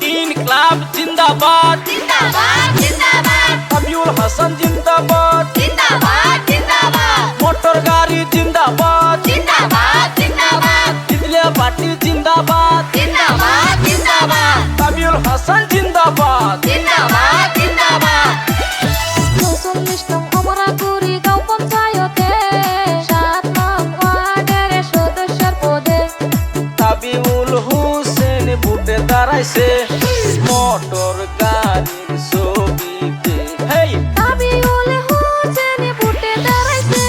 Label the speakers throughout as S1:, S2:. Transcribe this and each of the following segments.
S1: तीन क्लब जिंदाबाद जिंदाबाद जिंदाबाद अब्यूल
S2: हसन जिंदाबाद जिंदाबाद দাঁড়াইছে। মোটর গাড়ির ছবিতে। হেই!
S1: তাবিউল হোসেন বুটে দাঁড়াইছে।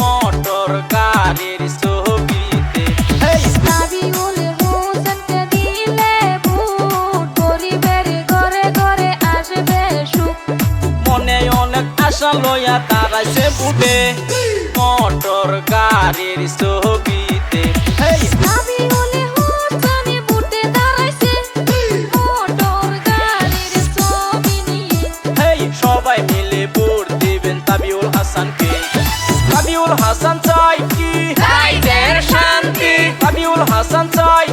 S2: মোটর গাড়ির ছবিতে। হেই!
S1: তাবিউল হোসেনকে দিলে গরিবের ঘরে ঘরে আসবে সুখ।
S2: মনে অনেক আশা লইয়া বুটে। মোটর গাড়ির ছবিতে হাসানকে আমিউল হাসান চাই কি?
S3: রাইজের শান্তি।
S2: তাবিউল হাসান চাই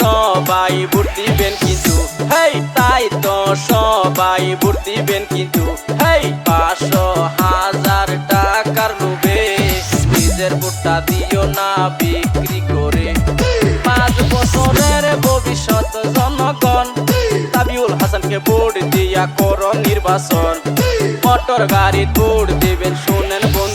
S2: সবাই কিন্তু, হেই, তাই তো সবাই কিন্তু, হেই হাজার টাকার নিজের ভোটটা দিও না বিক্রি করে। পাঁচ বছরের ভবিষ্যৎ জনগণ, তাবিউল হাসানকে ভোট দিয়া করো নির্বাচন। মোটর গাড়ি ভোট দিবেন, শুনেন বন্ধুগণ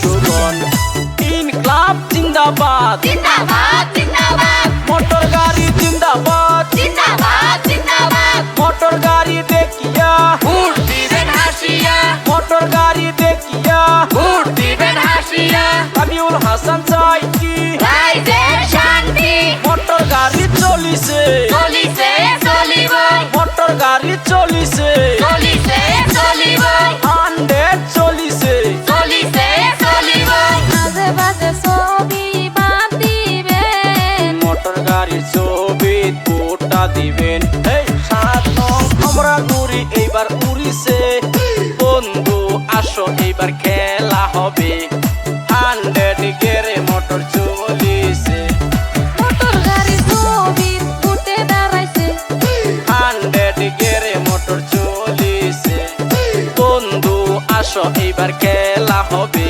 S2: তাবিউল হাসান চাই কি?
S3: রাইজের শান্তি।
S2: মোটর গাড়ি চলিছে।
S3: চলিছে চলিব।
S2: মোটর গাড়ি চলিছে।
S3: চলিছে চলিব।
S2: হান্ড্রেড চলিছে।
S3: চলিছে চলিব।
S1: মাঝে মাঝে ছবি বাদ দিবেন
S2: মোটর গাড়ির ছবি দিবেন। এই সাত নং আমরা ঘুরি এইবার উড়িছে। বন্ধু আসো এইবার খেলা হবে। আসো এইবার খেলা হবে।